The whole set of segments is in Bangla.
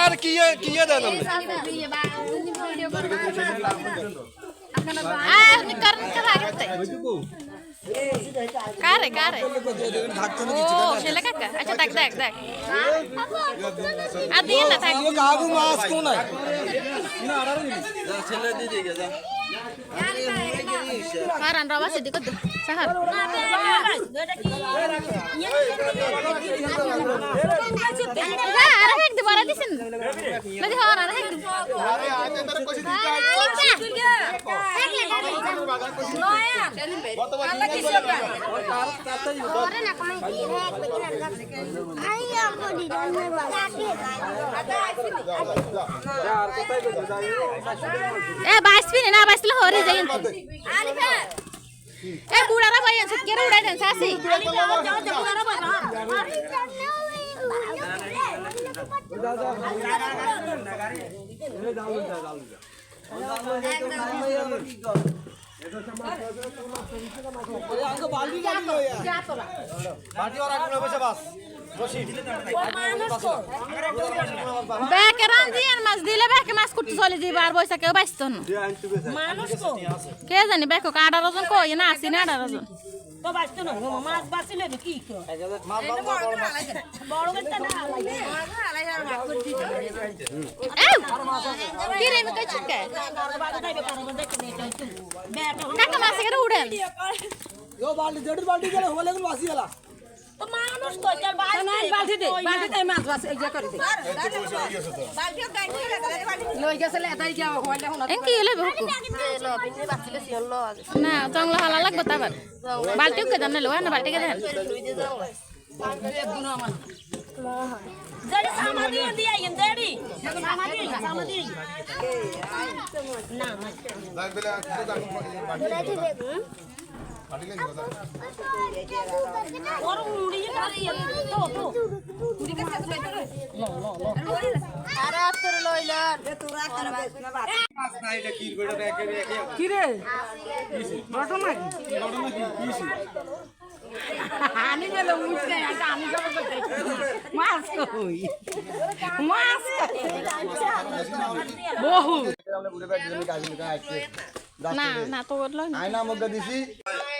আর কি কি দেন আপনি করেন কে লাগতে কারে কারে? ও ছেলে কাকা? আচ্ছা দেখ দেখ দেখ। আর দিয়ে না থাক কাগু মাছ কোন কারণ রবা সিদ্ধি করতে সাহার আর হেক দি বড় দিছেন লাগি হর আর হেক দি এ না বাইসলে হরি যাই এ বুড়ারা ভাই আছে কেরে উড়াই দেন সাসি ব্যাকে রান্ধি আর মাছ দিলে ব্যাকে মাছ করতে চলে যাইবা আর বৈশা কেউ বাইসত না। কে জানি ব্যাকে আঠারো জন কই না আসি না আঠারো জন। তো বাঁচতো না গো, মাছ বাঁচিলে কি। কাকা মাছ বালতি গেলে হলে বাসি গেলা। না। জংলা হালা লাগবে তাবার বালতি কে জানে লো না বালতি কে দেন। না, আমি গেলে উঠতে আমি যাব মাছ কই? মাছ বহু। না না তো বলল না। আয়না মধ্যে দিছি।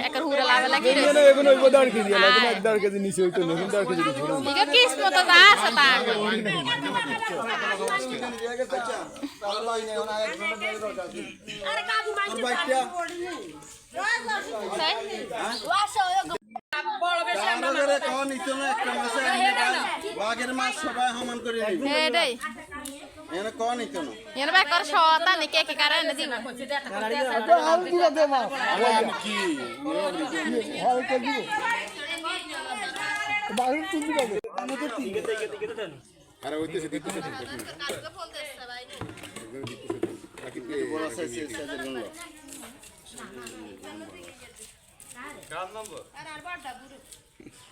একার হুড়ে লাভে লাগি রে এগুলো এগুলো ওই দেড় কেজি লাগে না কেজি নিচে হইতো না দেড় কেজি দিছি ঠিক কিস মতো যা আছে তা? আরে কাকু মাইছে বাঘের মাছ সবাই সমান করে এনে কন নিত না এর বেকর শতা নি কে কে কারে না দিব কি? আরে হইতেছে দিতেছে বড় সাইজ সাইজেরগুলো ওই এই ব্যাগ দি গোট অন মাইছে আর বাগ বইজু তো এই এনে এক বাগ দে কইছি রে কত বাবা কইছে কইছি বড় গুনথুন সাইডে ওই তাই বেকা বেকা সোড়া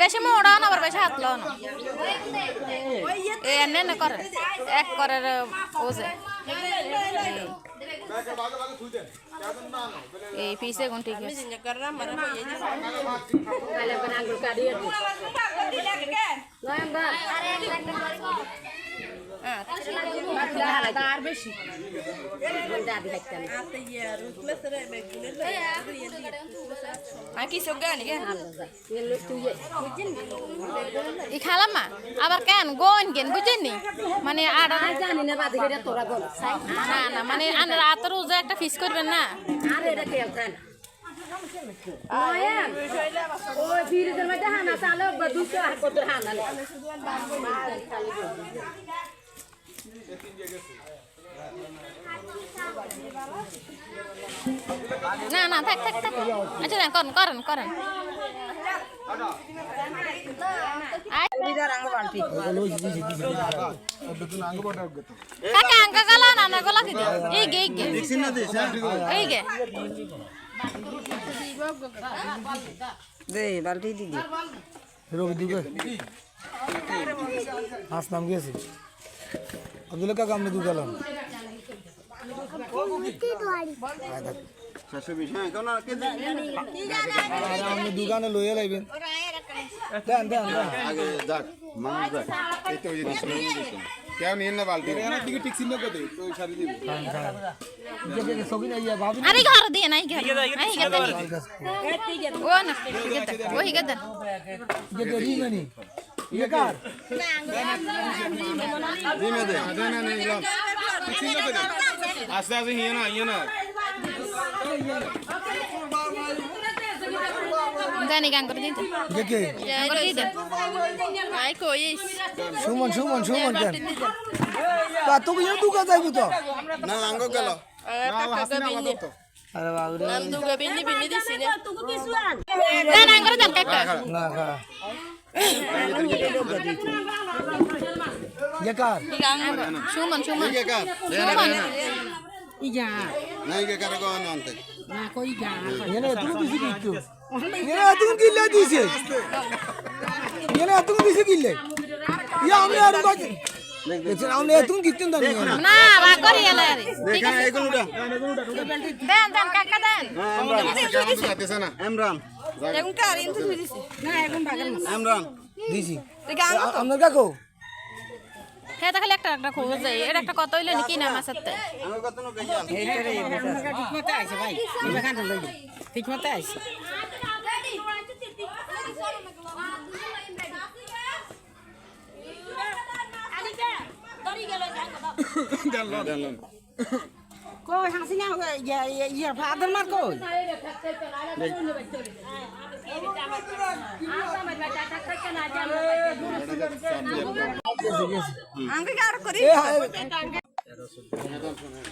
বেশি মোড়া না আবার বেশি হাত লাও না এ এনে না করেন এক করে ওজে এই পিসে কোন ঠিক আছে খালাম্মা আবার কেন গোন কেন বুঝেননি মানে আড়া জানি না বাদি না মানে আনার আতর যে একটা ফিস করবেন না আর হানা চালে দুশো আর কত হানা না না থাক থাক থাক। আচ্ছা না করেন করেন করেন। আয়। কাকা আঙ্কা গলা না না গলা দিদি এই গে গে। এই গে। দে বালতি দিদি রবি দিবে। হাস নাম গেছে আব্দুল কাকা আমি দু গেলাম চারশো বিশ হ্যাঁ কেন আর কে আপনি দোকানে লইয়া লাইবেন দেন দেন দেন আগে যাক মানুষ যাক এই তো ওই জিনিস কেউ নিয়ে না বালতি দিকে ঠিক চিহ্ন কত তো সারি দিব সকিন আইয়া ভাবি আরে ঘর দিয়ে নাই ঘর আই গেতে ও না গেতে ওই গেতে যে দেরি মানি ইয়ে কার দিমে দে দে না না ইলাম চিহ্ন কত আস্তে আস্তে হিয়ে না হিয়ে না জানি গান করে দিতে যে কে করে দিতে আই কইস সুমন সুমন সুমন কেন তা তোকে যেন দোকান যাইবি তো না আঙ্গ গেল আরে বাবু রে গান গান করে দেন কাকা না খা যে কার সুমন সুমন কে কার সুমন ইয়া নাই কে কার গো আনতে না কই যা এনে তুমি বেশি কিচ্ছু এনে তুমি কিল্লে দিছে এনে তুমি বেশি কিল্লে ইয়া আমি আর বাজে দেখছেন আমি তুমি কিচ্ছু জানি না না করি এলা রে দেখা এগুলোটা দেন দেন কাকা দেন ইমরান এখন কার ইন্তু দিছে? না এখন বাগান ইমরান দিছি। আপনার কাকু? হে তাহলে একটা একটা খোঁজ যায় এর একটা কত হইল নাকি নাম আছে। আঙ্গ কত নো গইয়া ঠিক মতো আইছে ভাই। বাগান লই ঠিক মতো আইছে। কই হাসি না ইয়া ইয়া ফাদার মার কই?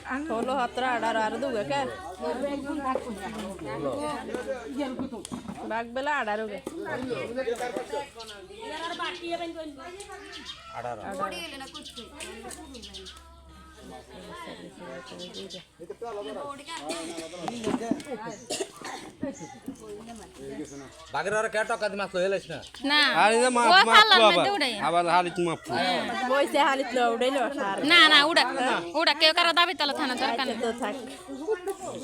হ্যাঁ ষোলো সতেরো আঠারো আর দুগে কে? বাঘ বেলা আঠারো গে না? ও ফালার মধ্যে উড়াই আবার হালিত মাছ বইছে হালিত উড়াইলো না না উড়া উড়া কেউ কারও দাবি তলা থানা দরকার তো থাক।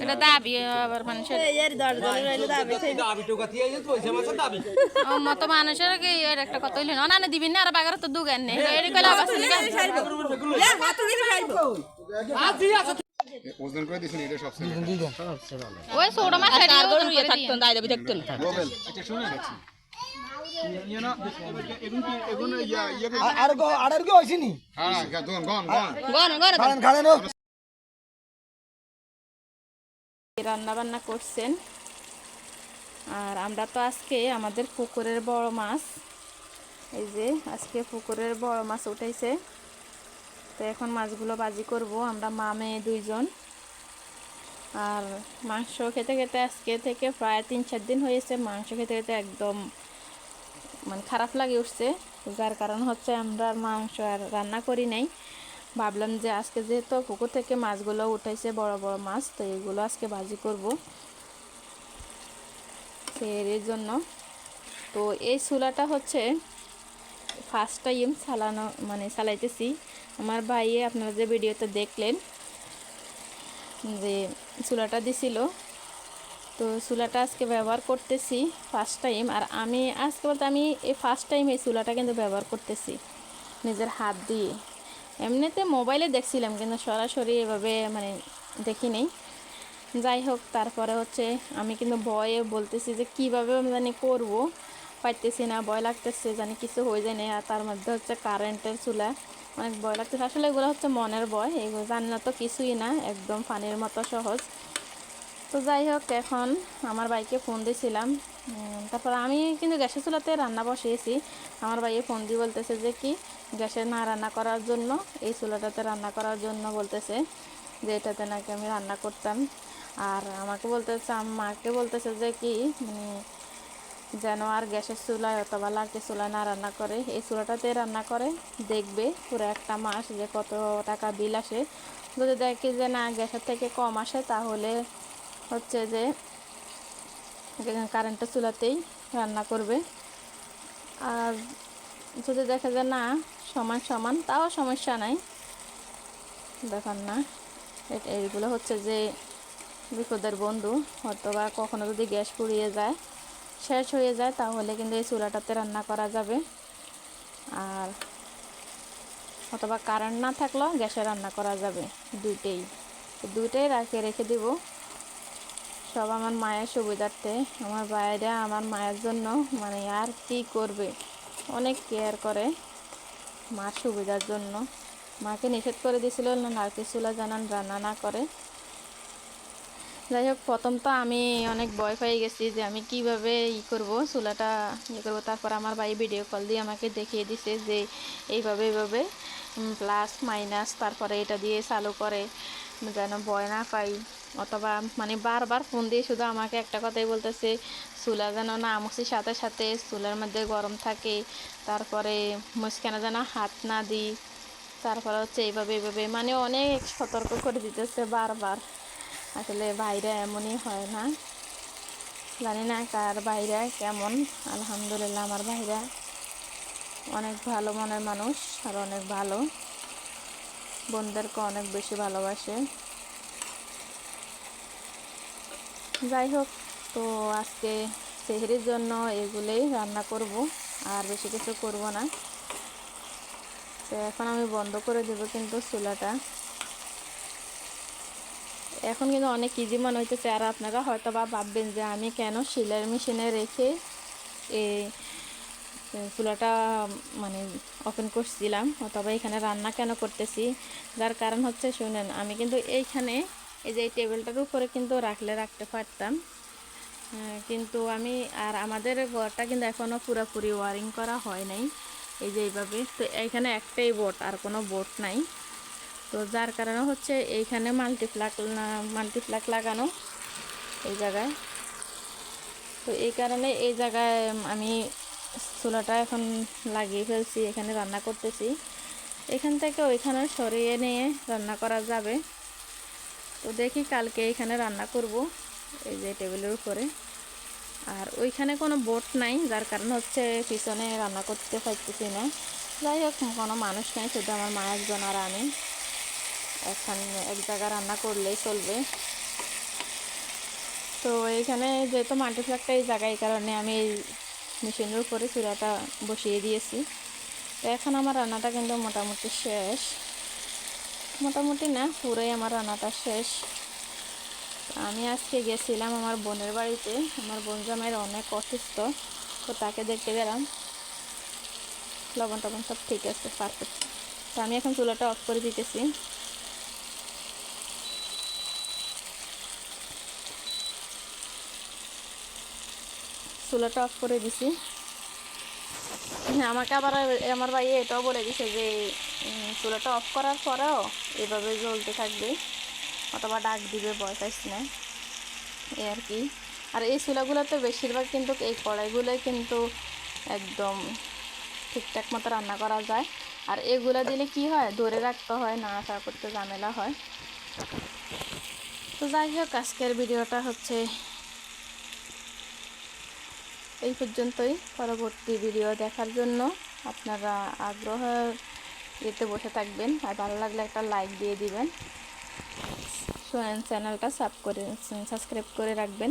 এটা দাবি আবার মানুষের মতো মানুষের কি এর একটা কত হইল? না না না আর বাগার তো দুগান নেই। এর কইলা অবস্থা ওজন করে দিছেন এটা সবচেয়ে ওই ছোট মাছ ছাড়ি ওজন করে থাকতো দাই দাবি থাকতো গোবেল আর গো আর কি হইছিনি হ্যাঁ গন গন গন। গন গন রান্না বান্না করছেন। আর আমরা তো আজকে আমাদের পুকুরের বড় মাছ। এই যে, আজকে পুকুরের বড় মাছ উঠেছে। তো এখন মাছগুলো বাজি করব, আমরা মা মেয়ে দুইজন। আর মাংস খেতে খেতে আজকে থেকে প্রায় তিন চার দিন হয়েছে, মাংস খেতে খেতে একদম মানে খারাপ লাগে উঠছে। যার কারণ হচ্ছে আমরা মাংস আর রান্না করি নাই। ভাবলাম যে আজকে যেহেতু পুকুর থেকে মাছগুলো উঠাইছে, বড় বড় মাছ, তো এগুলো আজকে ভাজি করব। এর জন্য। তো এই চুলাটা হচ্ছে ফার্স্ট টাইম চালানো মানে চালাইতেছি। আমার ভাইয়ে আপনারা যে ভিডিওতে দেখলেন যে চুলাটা দিছিল, তো চুলাটা আজকে ব্যবহার করতেছি ফার্স্ট টাইম আর আমি আজকে বলতে আমি এই ফার্স্ট টাইম এই চুলাটা কিন্তু ব্যবহার করতেছি, নিজের হাত দিয়ে। এমনিতে মোবাইলে দেখছিলাম, কিন্তু সরাসরি এভাবে মানে দেখি নেই যাই হোক, তারপরে হচ্ছে আমি কিন্তু ভয়ে বলতেছি যে কীভাবে জানি করব পাইতেছি না, ভয় লাগতেছে জানি কিছু হয়ে যায় না আর তার মধ্যে হচ্ছে কারেন্টের চুলা, অনেক ভয় লাগতেছে। আসলে এগুলো হচ্ছে মনের ভয়, এগুলো জানি না তো কিছুই না, একদম পানির মতো সহজ। তো যাই হোক, এখন আমার ভাইকে ফোন দিয়েছিলাম তারপর আমি কিন্তু গ্যাসের চুলাতে রান্না বসিয়েছি। আমার ভাইয়ে ফোন দিয়ে বলতেছে যে কি গ্যাসে না রান্না করার জন্য, এই চুলাটাতে রান্না করার জন্য বলতেছে যে এটাতে নাকি আমি রান্না করতাম। আর আমাকে বলতেছে আমাকে বলতেছে যে কি মানে যেন আর গ্যাসের চুলায় অথবা লাকড়ির চুলায় না রান্না করে। এই চুলাটাতে রান্না করে, দেখবে পুরো একটা মাস যে কত টাকা বিল আসে। যদি দেখে যে না গ্যাসের থেকে কম আসে, তাহলে হচ্ছে যে কারেন্টের চুলাতেই রান্না করবে। আর যদি দেখা যায় না সমান সমান, তাও সমস্যা নাই। দেখান না এইগুলো হচ্ছে যে বিপদের বন্ধু, অথবা কখনো যদি গ্যাস পুড়িয়ে যায়, শেষ হয়ে যায়, তাহলে কিন্তু এই চুলাটাতে রান্না করা যাবে। আর অথবা কারেন্ট না থাকলেও গ্যাসে রান্না করা যাবে, দুইটাই। দুইটাই রাখে, রেখে দিব। সব আমার মায়ের সুবিধার্থে, আমার বাইরে, আমার মায়ের জন্য মানে আর কি করবে? অনেক কেয়ার করে। মার সুবিধার জন্য। মাকে নিষেধ করে দিয়েছিল নারকেল চুলা জানান, রান্না না করে। যাই হোক, প্রথম তো আমি অনেক ভয় পেয়ে গেছি যে আমি কীভাবে ই করব, চুলাটা ইয়ে করব। তারপর আমার ভাই ভিডিও কল দিয়ে আমাকে দেখিয়ে দিছে যে এইভাবে এইভাবে প্লাস মাইনাস তারপরে এটা দিয়ে চালু করে, যেন ভয় না পাই। অথবা মানে বারবার ফোন দিয়ে শুধু আমাকে একটা কথাই বলতেছে, চুলা যেন না মুছির সাথে সাথে চুলার মধ্যে গরম থাকে, তারপরে মুসকানা যেন হাত না দিই। তারপরে হচ্ছে এইভাবে এইভাবে মানে অনেক সতর্ক করে দিতেছে বারবার। আসলে বাইরে এমনই হয় না। জানি না কার বাইরে, কেমন? আলহামদুলিল্লাহ আমার বাইরে অনেক ভালো মনের মানুষ আর অনেক ভালো। বোনদেরকে অনেক বেশি ভালোবাসে। যাই হোক, তো আজকে সেহরির জন্য এগুলোই রান্না করব, আর বেশি কিছু করব না। তো এখন আমি বন্ধ করে দেবো কিন্তু চুলাটা। এখন কিন্তু অনেক ইজি মনে হইতেছে, আর আপনারা হয়তো বা ভাববেন যে আমি কেন সিলাই মেশিনে রেখে এই চুলাটা মানে ওপেন করছিলাম, অথবা এখানে রান্না কেন করতেছি? যার কারণ হচ্ছে, শুনেন, আমি কিন্তু এইখানে এই যে এই টেবিলটার উপরে কিন্তু রাখলে রাখতে পারতাম। কিন্তু আমি আর আমাদের ঘরটা কিন্তু এখনও পুরোপুরি ওয়ারিং করা হয় নাই, এই যে এইভাবে। তো এইখানে একটাই বোট আর কোনো বোট নাই। তো যার কারণে হচ্ছে এইখানে মাল্টিপ্লাক মাল্টিপ্লাক লাগানো এই জায়গায়। তো এই কারণে এই জায়গায় আমি চুলাটা এখন লাগিয়ে ফেলছি, এখানে রান্না করতেছি। এখান থেকে ওইখানে সরিয়ে নিয়ে রান্না করা যাবে। তো দেখি কালকে এখানে রান্না করব, এই যে টেবিলের উপরে। আর ওইখানে কোনো বোট নাই, যার কারণ হচ্ছে পিছনে রান্না করতে পারতেছি না। যাই হোক, কোনো মানুষ নাই, শুধু আমার মা একজন আর আমি। এখন এক জায়গায় রান্না করলেই চলবে। তো এইখানে যেহেতু মাল্টিপ্লাকটা এই জায়গায়, এই কারণে আমি এই মেশিনের উপরে চুলাটা বসিয়ে দিয়েছি। তো এখন আমার রান্নাটা কিন্তু মোটামুটি শেষ। মোটামুটি না পুরোই আমার রান্নাটা শেষ। আমি আজকে গেছিলাম আমার বোনের বাড়িতে। আমার বোন জামাইয়ের অনেক অসুস্থ তো তাকে দেখতে গেলাম। লবণ টবণ সব ঠিক আছে পারফেক্ট তো আমি এখন চুলাটা অফ করে দিতেছি। চুলাটা অফ করে দিছি। হ্যাঁ, আমাকে আবার আমার ভাই এটাও বলে দিছে যে চুলাটা অফ করার পরেও এভাবে জ্বলতে থাকবে, অথবা ডাক দিবে ভয় পাইস না। এই আর কি। আর এই চুলাগুলোতে বেশিরভাগ কিন্তু এই কড়াইগুলোই কিন্তু একদম ঠিকঠাক মতো রান্না করা যায়। আর এগুলো দিলে কি হয়, ধরে রাখতে হয়, না আসা করতে ঝামেলা হয়। তো যাই হোক, আজকের ভিডিওটা হচ্ছে এই পর্যন্তই। পরবর্তী ভিডিও দেখার জন্য আপনারা আগ্রহ এতে বসে থাকবেন আর ভালো লাগলে একটা লাইক দিয়ে দিবেন। চ্যানেলটা সাব করে সাবস্ক্রাইব করে রাখবেন।